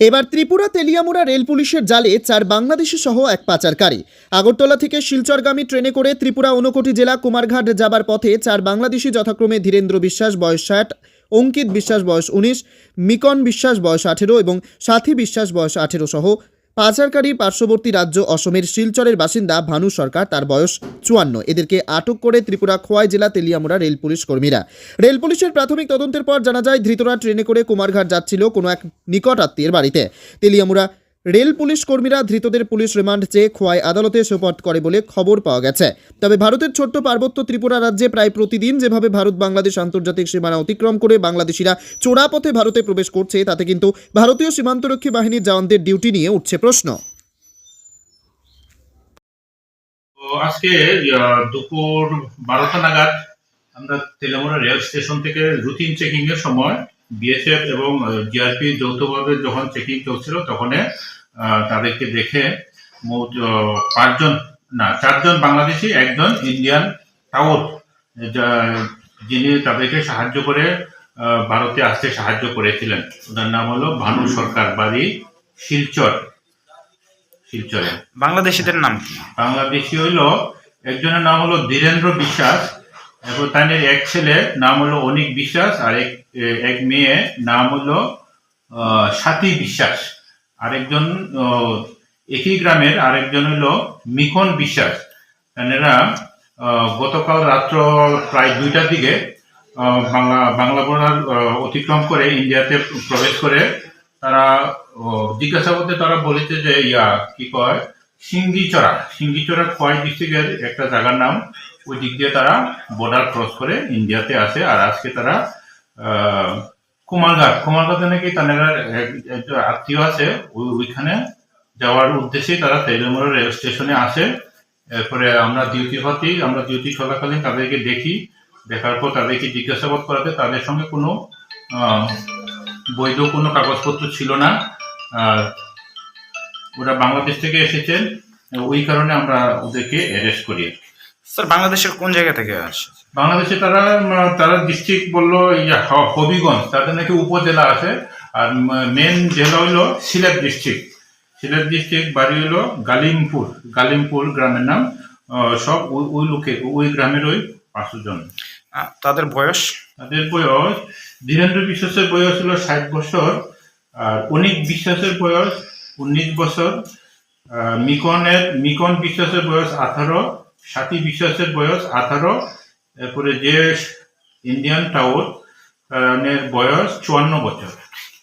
এবার ত্রিপুরা তেলিয়ামুড়া রেল পুলিশের জালে চার বাংলাদেশি সহ এক পাচারকারী। আগরতলা থেকে শিলচরগামী ট্রেনে করে ত্রিপুরা অনুকোটি জেলা কুমারঘাট যাবার পথে চার বাংলাদেশি যথাক্রমে ধীরেন্দ্র বিশ্বাস বয়স ষাট, অঙ্কিত বিশ্বাস বয়স উনিশ, মিকন বিশ্বাস বয়স আঠেরো এবং সাথী বিশ্বাস বয়স আঠেরো সহ পাচারকারী পার্শ্ববর্তী রাজ্য অসমের শিলচরের বাসিন্দা ভানু সরকার, তার বয়স চুয়ান্ন। এদেরকে আটক করে ত্রিপুরা খোয়াই জেলা তেলিয়ামুড়া রেল পুলিশ কর্মীরা। রেল পুলিশের প্রাথমিক তদন্তের পর জানা যায়, ধৃতরা ট্রেনে করে কুমারঘাট যাচ্ছিল কোনো এক নিকট আত্মীয়ের বাড়িতে। তেলিয়ামুড়া রেল পুলিশ কর্মীরা ধৃতদের পুলিশ রিমান্ড চেয়ে খোয়াই আদালতে সোপর্দ করে বলে খবর পাওয়া গেছে। তবে ভারতের ছোট্ট পার্বত্য ত্রিপুরা রাজ্যে প্রায় প্রতিদিন যেভাবে ভারত বাংলাদেশ আন্তর্জাতিক সীমানা অতিক্রম করে বাংলাদেশিরা চোরাপথে ভারতে প্রবেশ করছে, তাতে কিন্তু ভারতীয় সীমান্তরক্ষী বাহিনীর জওয়ানদের ডিউটি নিয়ে উঠছে প্রশ্ন। আজকে দুপুর বারোটা নাগাদ আমরা তেলেমুড়া রেল স্টেশন থেকে রুটিন চেকিং এর সময় বিএসএফ এবং জিআরপি যৌথভাবে যখন চেকিং চলছিল তখন তাদেরকে দেখে পাঁচজন না চারজন বাংলাদেশি একজন ইন্ডিয়ান টাউট যিনি তাদেরকে সাহায্য করে ভারতে আসতে সাহায্য করেছিলেন। ওনার নাম হলো ভানু সরকার বাড়ি শিলচর। শিলচরে। বাংলাদেশিদের নাম কি? বাংলাদেশি হইল একজনের নাম হলো ধীরেন্দ্র বিশ্বাস। তার এক ছেলে নাম হলো অনিক বিশ্বাস আর এক এক মেয়ে নাম হলো স্বাতী বিশ্বাস। আরেকজন একই গ্রামের আরেকজন হলো মিকন বিশ্বাস। আহ, গতকাল রাত্র প্রায় দুইটার দিকে বাংলা বাংলা বর্ডার অতিক্রম করে ইন্ডিয়াতে প্রবেশ করে তারা জিজ্ঞাসাবাদে তারা বলেছে যে ইয়া কি কয়? সিঙ্গিচড়া সিঙ্গিচড়া খোয়াই ডিস্ট্রিক্টের একটা জায়গার নাম ওই দিক দিয়ে তারা বর্ডার ক্রস করে ইন্ডিয়াতে আসে, আর আজকে তারা কুমারঘাট। কুমারঘাটে নাকি তাদের আত্মীয় আছে, ওই- ওইখানে যাওয়ার উদ্দেশ্যে তারা তেলেমুড়া রেল স্টেশনে আসে। এরপরে আমরা ডিউটি হতেই, আমরা ডিউটি চলাকালীন তাদেরকে দেখি। দেখার পর তাদেরকে জিজ্ঞাসাবাদ করাতে তাদের সঙ্গে কোনো বৈধ কোনো কাগজপত্র ছিল না। আর ওরা বাংলাদেশ থেকে এসেছেন, ওই কারণে আমরা ওদেরকে অ্যারেস্ট করি। স্যার বাংলাদেশের কোন জায়গা থেকে আসে? বাংলাদেশে তারা তারা ডিস্ট্রিক্ট বলল হবিগঞ্জ তাদের নাকি উপজেলা আছে। আর মেন জেলা হইল সিলেট ডিস্ট্রিক্ট সিলেট ডিস্ট্রিক্ট বাড়ি হইল গালিমপুর। গালিমপুর গ্রামের নাম। সব ওই ওই লোকে ওই গ্রামের ওই পাঁচশো জন। তাদের বয়স? তাদের বয়স ধীরেন্দ্র বিশ্বাসের বয়স হলো ষাট বছর আর অনিক বিশ্বাসের বয়স উনিশ বছর মিকনের মিকন বিশ্বাসের বয়স আঠারো সাথী বিশ্বাসের বয়স আঠারো এরপরে যে ইন্ডিয়ান টাউন বয়স চুয়ান্ন বছর।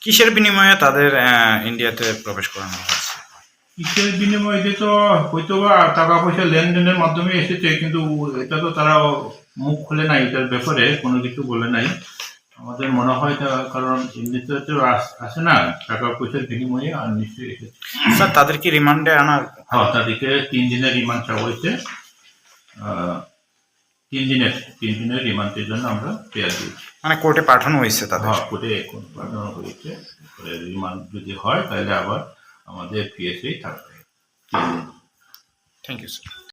কিসের বিনিময়ে তাদের ইন্ডিয়াতে প্রবেশ করানো হয়েছে? কিসের বিনিময়ে যে তো হয়তো বা টাকা পয়সা লেনদেনের মাধ্যমে এসেছে কিন্তু এটা তো তারা মুখ খুলে নাই এটার ব্যাপারে কোনো কিছু বলে নাই। আমাদের মনে হয় তা কারণ এমনিতে তো আসে না টাকা পয়সার বিনিময়ে আর নিশ্চয়ই এসেছে। স্যার তাদের কি রিমান্ডে আনার হ্যাঁ তাদেরকে তিন দিনের রিমান্ড চাওয়া হয়েছে। তিন দিনের তিন দিনের রিমান্ডের জন্য আমরা প্রেয়ার দিয়েছি। মানে কোর্টে পাঠানো হয়েছে তাদের? হ্যাঁ কোর্টে পাঠানো হয়েছে। রিমান্ড যদি হয় তাহলে আবার আমাদের পিএসএই থাকবে। Thank you sir